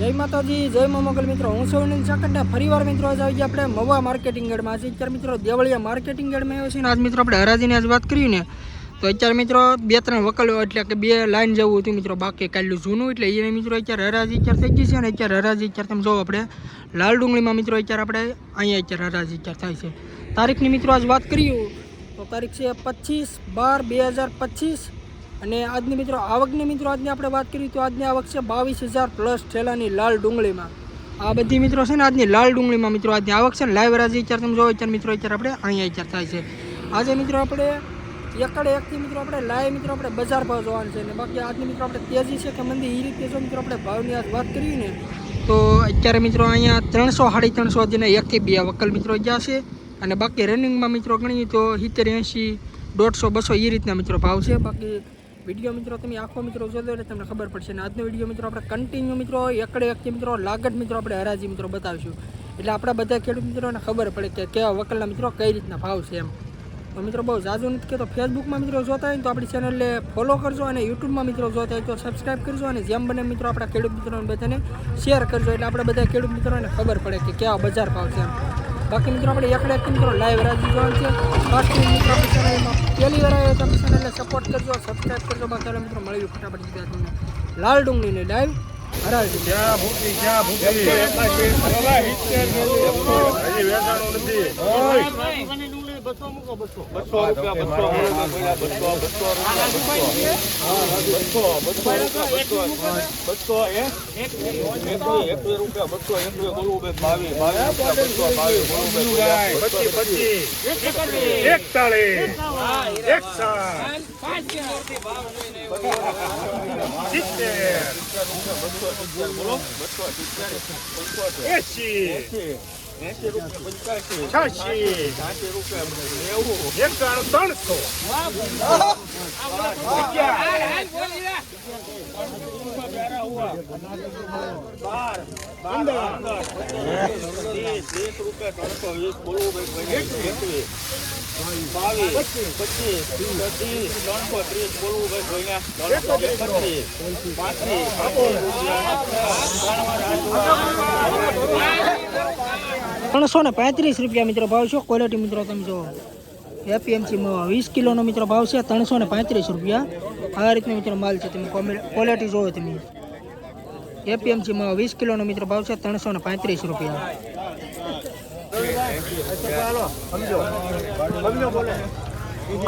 જય માતાજી, જય મા મિત્રો. હું સૌની ચાકડને ફરીવાર મિત્રો, આજે આવી આપણે મવા માર્કેટિંગ યાર્ડમાં આજે અત્યારે મિત્રો દેવળિયા માર્કેટિંગ યાર્ડમાં આવ્યો છે ને આજ મિત્રો આપણે હરાજીની આજ વાત કરી ને, તો અત્યારે મિત્રો બે ત્રણ વકલો એટલે કે બે લાઈન જવું હતું મિત્રો. બાકી કાલનું જૂનું એટલે એને મિત્રો અત્યારે હરાજી અત્યારે થઈ ગઈ છે ને અત્યારે હરાજી અત્યારે તમે જો આપણે, લાલ ડુંગળીમાં મિત્રો અત્યારે આપણે અહીંયા અત્યારે હરાજી અત્યારે થાય છે. તારીખની મિત્રો આજ વાત કરીએ. તો તારીખ છે પચીસ બાર બે હજાર પચીસ. અને આજની મિત્રો, આવકની મિત્રો, આજની આપણે વાત કરીએ તો આજની આવક છે બાવીસ હજાર પ્લસ ઠેલાની લાલ ડુંગળીમાં. આ બધી મિત્રો છે ને આજની લાલ ડુંગળીમાં મિત્રો, આજની આવક છે ને લાઈવ રાજી વિચાર, તમે જોવો અત્યારે મિત્રો અત્યારે આપણે અહીંયા વિચાર થાય છે. આજે મિત્રો આપણે એકડે એકથી મિત્રો આપણે લાઈવ મિત્રો આપણે બજાર ભાવ જોવાનું છે. ને બાકી આજની મિત્રો આપણે તેજી છે કે મંદી એ રીતે જો મિત્રો આપણે ભાવની આજ વાત કરીએ ને, તો અત્યારે મિત્રો અહીંયા ત્રણસો સાડી ત્રણસો જેને એકથી બે વકલ મિત્રો જ્યાં છે. અને બાકી રનિંગમાં મિત્રો ગણીએ તો સિત્તેર એંશી, દોઢસો, બસો એ રીતના મિત્રો ભાવ છે. બાકી વીડિયો મિત્રો, તમે આખો મિત્રો જોજો એટલે તમને ખબર પડશે. અને આજનો વીડિયો મિત્રો આપણે કન્ટિન્યુ મિત્રો, એકડે એકથી મિત્રો, લાગત મિત્રો આપણે હરાજી મિત્રો બતાવીશું. એટલે આપણા બધા ખેડૂત મિત્રોને ખબર પડે કે કેવા વકલના મિત્રો કઈ રીતના ભાવ છે એમ. તો મિત્રો બહુ ઝાઝુ નથી કહેતો ફેસબુકમાં મિત્રો જોતા હોય તો આપણી ચેનલને ફોલો કરજો અને યુટ્યુબમાં મિત્રો જોતા હોય તો સબસ્ક્રાઈબ કરજો અને જેમ બને મિત્રો આપણા ખેડૂત મિત્રોને બધાને શેર કરજો. એટલે આપણે બધા ખેડૂત મિત્રોને ખબર પડે કે કેવા બજાર ભાવ છે એમ. બાકી મિત્રો આપણે એકડે એક મિત્રો લાઈવ રાજી જોવાનું છે. બાકી મિત્રો ચેનલમાં પહેલી વાર આવ્યો તમે ચેનલને સપોર્ટ કરજો સબસ્ક્રાઈબ કરજો. બાકી ચાલો મિત્રો મળ્યું ફટાફટ સીધા તમને લાલ ડુંગળીને લાઈવ હરાજી. ક્યાં ભૂખી ક્યાં ભૂખી હજી વેચાણું બસો રૂપિયા બસો બસો બસો બસો બસો બસો એકવીસ રૂપિયા બસો. એકવીસ બોલવું બે બાવીસ બાવીસ બસો બાવીસ બોલવું પચીસ પચીસ. એકતાલીસ એકસાઠ સિત્તેર. બોલો. બસો સિત્તેર. એસી. એસી રૂપિયા પંચ્યાસી છ્યાસી છ્યાસી રૂપિયા નેવું એકાણું ત્રણસો ત્રીસ ત્રીસ રૂપિયા ત્રણસો ત્રીસ ત્રણસો ત્રીસ બોલવું ભાઈ ત્રણસો એકત્રીસ પાંત્રીસ ત્રણસો ને પાંત્રીસ રૂપિયા મિત્રો ભાવ છે ક્વોલિટી મિત્રો તમે જો એપીએમસીમાં વીસ કિલોનો મિત્રો ભાવ છે ત્રણસો ને પાંત્રીસ રૂપિયા આ રીતનો મિત્રો માલ છે તમે ક્વોલિટી જોવો તમે એપીએમસીમાં વીસ કિલોનો મિત્રો ભાવ છે ત્રણસો ને પાંત્રીસ રૂપિયા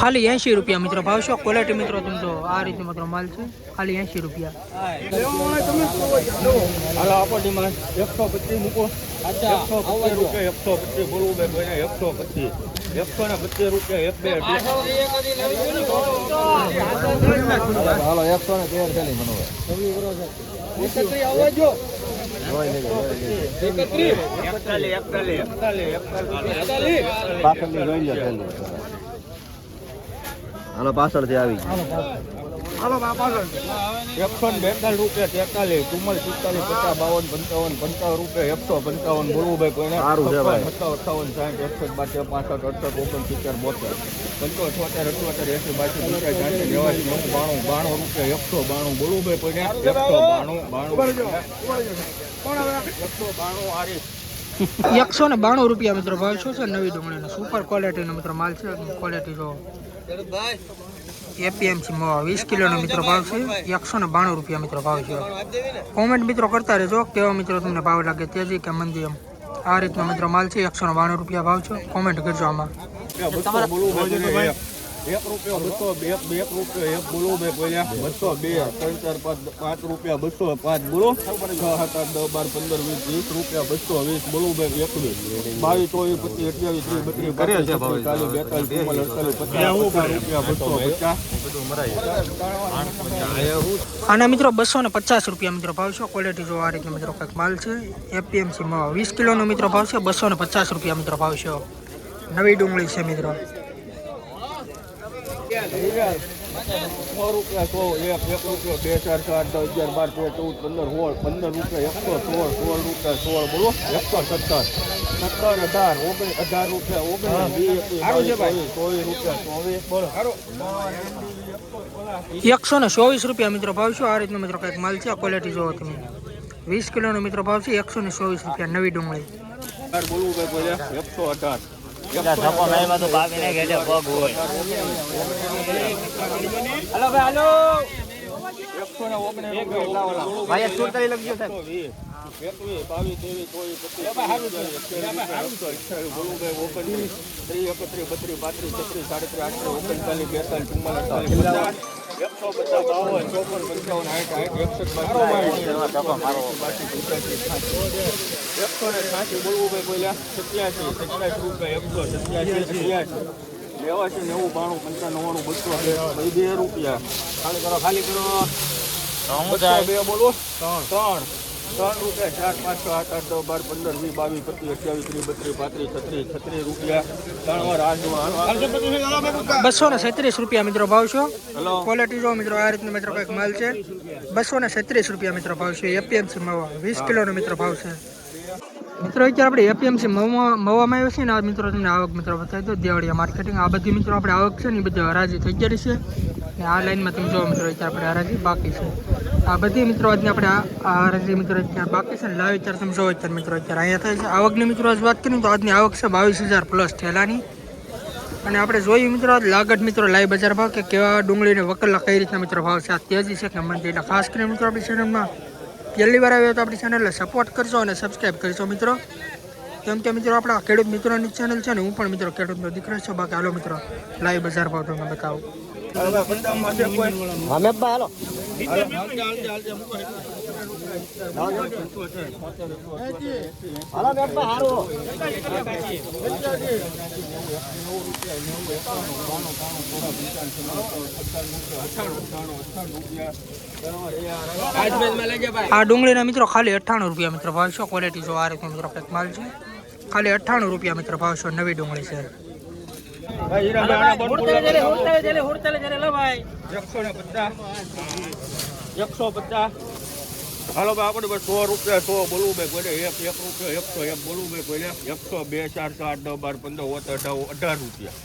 ખાલી એંશી રૂપિયા મિત્રો ભાવ શું ક્વોલિટી મિત્રો તમે જો આ રીતે મિત્રો માલ છે. ખાલી એંશી રૂપિયા. એકસો પચીસ મૂકો. એકસો પચીસ રૂપિયા એકસો પચીસ બોલવું બે એકસો પચીસ. એકસો ને પચીસ રૂપિયા એક બે હાલો એકસો ને તેર ચાલી મને હાલો પાછળથી આવી. એકસો ને બેતાલીસ રૂપિયા તેતાલીસ ચુમ્માલીસ પિસ્તાલીસ પચાસ બાવન પંચાવન પંચાવન રૂપિયા એકસો પંચાવન બોલવું ભાઈ કોઈ સારું છે ભાઈ. સત્તાવન અઠાવન સાઠ એકસઠ બાસઠ પાસઠ અડસઠ ઓગણસિત્તેર બોતેર. પંચો છોતેર અઠવાતેર એસી બાસઠ રૂપિયા ચારસો નેવાસી નવ બાણું બાણું રૂપિયા એકસો બાણું. બોલવું ભાઈ કોઈ એકસો બાણું બાણું એકસો બાણું આરી એકસો ને બાણું રૂપિયા મિત્રો ભાવ શું છે? નવી ડુંગળીનો સુપર ક્વોલિટીનો મિત્રો માલ છે. ક્વોલિટી જો એપીએમસી વીસ કિલોનો મિત્રો ભાવ છે. એકસો ને બાણું રૂપિયા મિત્રો ભાવ છે. કોમેન્ટ મિત્રો કરતા રહેજો. કેવા મિત્રો તમને ભાવ લાગે તેજી કે મંદી એમ. આ રીતનો મિત્રો માલ છે. એકસો ને બાણું રૂપિયા ભાવ છે. કોમેન્ટ કરજો આમાં. એક રૂપિયો બસો બે બે રૂપિયો એક બોલવું બે બસો બે ત્રણ ચાર પાંચ પાંચ રૂપિયા બસો પાંચ બોલો. છ સાત આઠ દસ બાર પંદર વીસ વીસ રૂપિયા બસો વીસ બોલવું બે. એકવીસ બાવીસ ચોવીસ પચીસ અઠ્યાવીસ ત્રીસ બત્રીસ ચાલીસ બેતાલીસ ચુમ્માલીસ અડતાલીસ પચાસ રૂપિયા. બસો પચાસ. આના મિત્રો બસો ને પચાસ રૂપિયા મિત્રો ભાવ છે. ક્વોલિટી જો આ રીતનો મિત્રો કંઈક માલ છે. એપીએમસીમાં વીસ કિલોનો મિત્રો ભાવ છે. બસો ને પચાસ રૂપિયા મિત્રો ભાવ છે. નવી ડુંગળી છે મિત્રો. સો રૂપિયા સો એક એક બે ચાર ચાર દસ અગિયાર બાર તેર ચૌદ પંદર સોળ પંદર રૂપિયા એકસો સોળ સોળ રૂપિયા સોળ બોલો એકસો સત્તર સત્તર અઢાર અઢાર રૂપિયા ઓગણીસ ચોવીસ રૂપિયા ચોવીસ બોલો ને ચોવીસ રૂપિયા મિત્રો ભાવ છે. આ રીતનો મિત્રો કંઈક માલ છે. ક્વોલિટી જોવો તમે. વીસ કિલોનો મિત્રો ભાવ છે. એકસો ને ચોવીસ રૂપિયા નવી ડુંગળી. બોલવું બોલ્યા? એકસો અઢાર. ધક્કો માર્યો તો ભાગીને ઘેડે પગ હોય હાલો ભાઈ હાલો એકસો ને ભાઈ સુડતાલી લખજો સાહેબ એકસો પચાસ એકસો ચોપન પંચાવન સાઠ સાઠ મારો એકસો ને છ્યાસી બોલવું ભાઈ બોલ્યા સત્યાસી સત્યાસી રૂપિયા એકસો સત્યાસી સત્યાસી નેવાસી નેવું બાણું પંચાવન નવ્વાણું બસો બે રૂપિયા ખાલી કરો ખાલી કરો બે બોલો ત્રણ ત્રણ ત્રણ રૂપિયા ચાર પાંચસો આઠ આઠ દસ બાર પંદર વીસ બાવીસ પચીસ અઠ્યાવીસ ત્રીસ બત્રીસ પાંત્રીસ છત્રીસ છત્રીસ રૂપિયા. ત્રણ વાર આઠ બસો ને છત્રીસ રૂપિયા મિત્રો ભાવ છો? ક્વોલિટી જો મિત્રો આ રીતનો મિત્રો કંઈક માલ છે. બસો ને છત્રીસ રૂપિયા મિત્રો ભાવ છે. એપીએમસી મવા વીસ કિલોનો મિત્રો ભાવ છે. મિત્રો અત્યારે આપણે એપીએમસી મવા મવામાં આવ્યો છે ને આ મિત્રો તમને આવક મિત્રો બતાવી દો દેવળિયા માર્કેટિંગ આ બધી મિત્રો આપણે આવક છે ને એ બધી હરાજી થઈ ગયેલી છે. ને આ લાઈનમાં તમે જોવો મિત્રો અત્યારે આપણે હરાજી બાકી છે. આ બધી મિત્રો આજને આપણે આ આ મિત્રો અત્યારે બાકી છે લાવ તમે જોવો અત્યારે મિત્રો અત્યારે અહીંયા થાય છે. આવકની મિત્રો આજ વાત કરીએ તો આજની આવક છે બાવીસ હજાર પ્લસ થેલાની અને આપણે જોઈએ મિત્રો આજ લાગત મિત્રો લાઈવ બજાર ભાવ કે કેવા ડુંગળીને વકલા કઈ રીતના મિત્રો ભાવ છે. આ તેજી છે કે મંદી એટલે ખાસ કરીને મિત્રો આપણી ચેનલમાં પહેલી વાર આવ્યો તો આપણી ચેનલને સપોર્ટ કરશો અને સબસ્ક્રાઈબ કરશો મિત્રો. કેમ કે મિત્રો આપણા ખેડૂત મિત્રોની ચેનલ છે ને હું પણ મિત્રો ખેડૂતનો દીકરો છું. બાકી હાલો મિત્રો લાઈવ બજાર ભાવ તમને બતાવું. આ ડુંગળીના મિત્રો ખાલી અઠ્ઠાણું રૂપિયા મિત્રો ભાવ છે. ક્વોલિટી જો આ રીતે મિત્રો માલ છે. ખાલી અઠ્ઠાણું રૂપિયા મિત્ર ભાવ છે નવી ડુંગળી છે. એકસો ને પચાસ. એકસો પચાસ. હાલો ભાઈ આપણે સો રૂપિયા સો બોલવું ભાઈ કોઈ એક એક રૂપિયા એકસો એક બોલવું ભાઈ કોઈ એકસો બે ચાર ચાર નવ બાર પંદર ઓત અઢાર અઢાર રૂપિયા.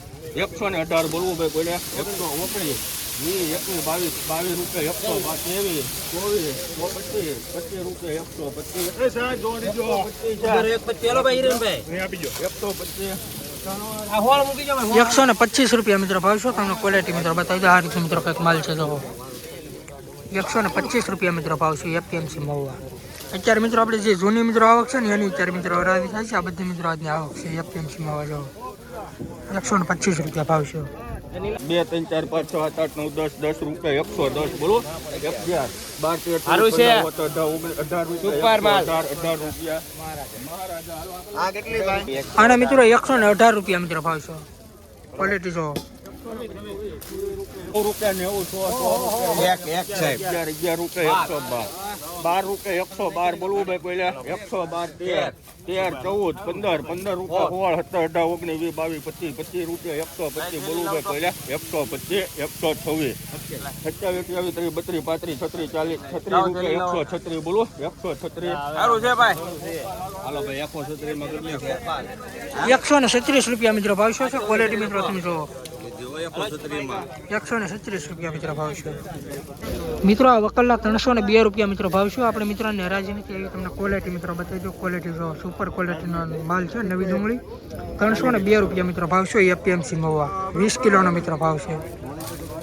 એકસો ને અઢાર બોલવું ભાઈ કોઈ એકસો ઓગણીસ. વીસ એકવીસ બાવીસ બાવીસ રૂપિયા એકસો બા- ત્રેવીસ ચોવીસ સો પચીસ પચીસ રૂપિયા એકસો પચીસ પચીસ એકસો પચીસ એકસો ને પચીસ રૂપિયા મિત્રો ભાવ છો તમને ક્વોલિટી મિત્રો બતાવી દો આ રીતે મિત્રો કંઈક માલ છે જો એકસો ને પચીસ રૂપિયા મિત્રો ભાવ છે એપીએમસી મહુવા અત્યારે મિત્રો આપણે જે જૂની મિત્રો આવક છે ને એની અત્યારે મિત્રો હરાવી થાય છે આ બધી મિત્રો આજની આવક છે એપીએમસી મહુવા જો એકસો ને પચીસ રૂપિયા ભાવ છે બે ત્રણ ચાર પાંચ છ સાત આઠ નવ દસ દસ રૂપિયા એકસો દસ બોલો. અગિયાર બાર તેર છે. અઢાર અઢાર રૂપિયા આના મિત્રો એકસો ને અઢાર રૂપિયા મિત્રો ભાવ છો. ક્વોલિટી છો. સો રૂપિયા નેવું સો સો. એક એક સાહેબ. અગિયાર અગિયાર રૂપિયા એકસો બાર. બાર રૂપિયા એકસો બાર બોલવું ભાઈ પહેલા એકસો બાર તેર તેર ચૌદ પંદર પંદર રૂપિયા સોળ સત્તર અઢાર ઓગણીસ વીસ બાવીસ પચીસ પચીસ રૂપિયા એકસો પચીસ બોલવું ભાઈ પહેલા એકસો પચીસ એકસો છવ્વીસ. સત્યાવીસ અઠ્યાવીસ ત્રીસ બત્રીસ પાંત્રીસ છત્રીસ ચાલીસ છત્રીસ રૂપિયા એકસો છત્રીસ બોલો. એકસો છત્રીસ. સારું છે ભાઈ. હાલો ભાઈ એકસો છત્રીસમાં કરી એકસો ને છત્રીસ રૂપિયા મિત્રો ભાવશો છે? ક્વોલિટી મિત્રો તમે જુઓ. એકસો ને છત્રીસ રૂપિયા મિત્રો ભાવ મિત્રો, આ વકલના ત્રણસો ને બે રૂપિયા મિત્રો ભાવ છે. આપણે મિત્રોને હરાજી નથી એવી તમને ક્વોલિટી મિત્રો બતાવી દો ક્વોલિટી જો સુપર ક્વોલિટીનો માલ છે, નવી ડુંગળી. ત્રણસો ને બે રૂપિયા મિત્રો ભાવ છે. એપીએમસી મવા વીસ કિલોનો મિત્રો ભાવ છે.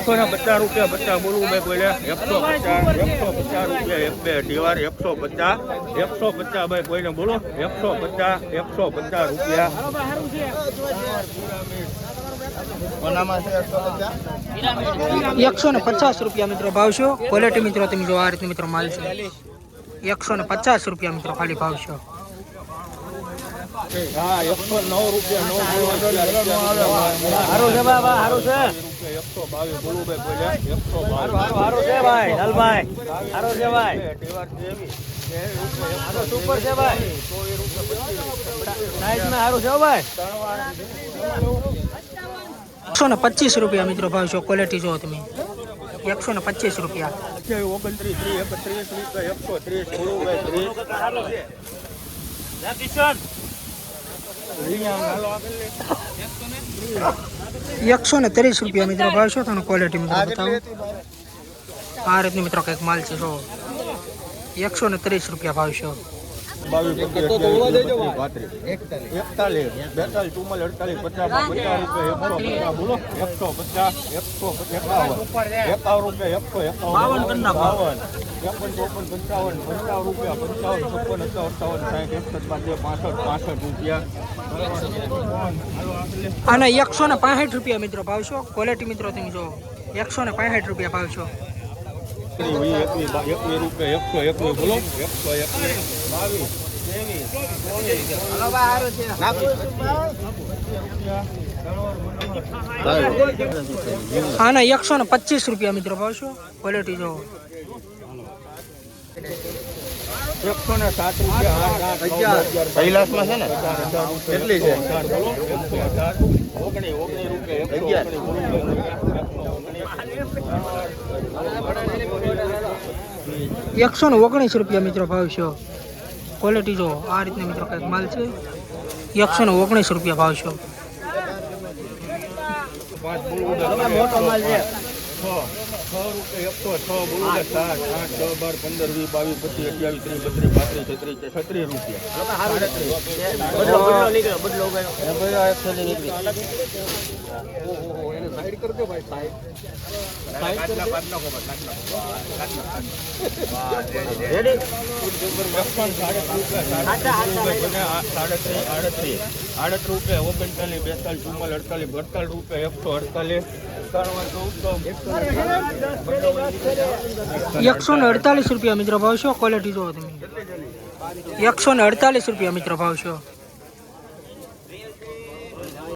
એકસો ને પચાસ રૂપિયા પચાસ બોલવું ભાઈ બોલ્યા એકસો પચાસ એકસો પચાસ રૂપિયા એક બે દિવાર એકસો પચાસ એકસો પચાસ ભાઈ કોઈને બોલો. એકસો પચાસ એકસો પચાસ રૂપિયા. એકસો ને પચાસ રૂપિયા મિત્રો ભાવ છે ક્વોલિટી મિત્રો, તમે જો આ રીતે મિત્રો માલ છે. એકસો ને પચાસ રૂપિયા મિત્રો ખાલી ભાવ છે હા એકસો નવ રૂપિયા સારું એકસો બાવીસ બોલ્યા બાવીસ છે ભાઈ સારું છે ભાઈ. ને પચીસ રૂપિયા મિત્રો ભાવ છો ક્વોલિટી જો તમે. એકસો ને પચીસ રૂપિયા. ઓગણત્રીસ એકસો ત્રીસ એકસો ને ત્રીસ રૂપિયા મિત્રો ભાવ છો તમને ક્વોલિટી મિત્રો બતાવો? આ રીતની મિત્રો કંઈક માલ છે જો. એકસો ને ત્રીસ રૂપિયા ભાવ છો. એકતાલીસ. બેતાલીસ ચુમ્માલીસ અડતાલીસ પચાસ પચાસ રૂપિયા એકસો પચાસ બોલો. એકસો પચાસ એકસો એકાવન એકાવન રૂપિયા એકસો એકાવન બાવન એકાવન ચોપન પંચાવન પંચાવન રૂપિયા પંચાવન છપ્પન અઠાવન અઠાવન સાઠ એકસઠ પાંચે પાસઠ પાસઠ રૂપિયા. અને એકસો ને પાસઠ રૂપિયા મિત્રો ભાવશો. ક્વોલિટી મિત્રો તમે જો એકસો ને પાંસઠ રૂપિયા ભાવ એકવીસ એકવીસ બા- એકવીસ રૂપિયા એકસો એકવીસ બોલો એકસો એકવીસ બાવીસ આના એકસો ને પચીસ રૂપિયા મિત્રો ભાવશો ક્વોલિટી જો એકસો ને સાત રૂપિયા કૈલાસમાં છે ને કેટલી છે? ઓગણી ઓગણીસ રૂપિયા અગિયાર. એકસો ને ઓગણીસ રૂપિયા મિત્રો ભાવ છો ક્વોલિટી જો આ રીતના મિત્રો કંઈક માલ છે એકસો ને ઓગણીસ રૂપિયા ભાવ છો મોટો માલ છે છ રૂપિયા એકસો સાત આઠ છ બાર પંદર વીસ બાવીસ પચીસ અઠ્યાવીસ ત્રીસ છત્રીસ રૂપિયા નીકળ્યો બદલો ઉગાડ્યો. રેડી છપ્પન સાડત્રીસ રૂપિયા સાડત્રીસ રૂપિયા બને આ સાડત્રીસ આડત્રીસ આડત્રીસ રૂપિયા ઓગણચાલીસ બેતાલીસ ચુમ્માલીસ અડતાલીસ અડતાલીસ રૂપિયા એકસો અડતાલીસ એકસો ને અડતાલીસ રૂપિયા મિત્રો ભાવ છો ક્વોલિટી જો તમે. એકસો ને અડતાલીસ રૂપિયા મિત્રો ભાવ છો.